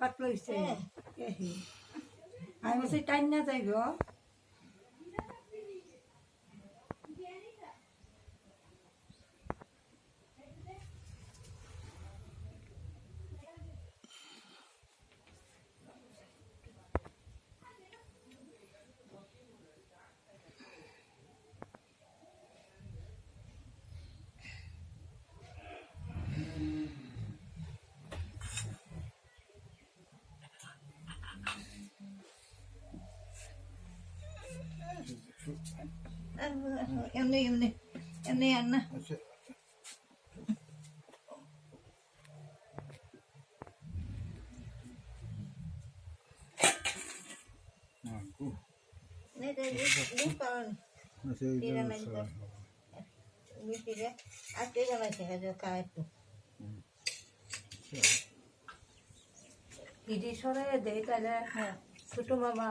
পাতলা হয়েছে আমি সে টাইম না যাইব এমনি এমনি এমনি আর না আচ্ছা. আজকে জানাইছে একটু ইডি সরাই দেয় তাহলে হ্যাঁ ছোট মামা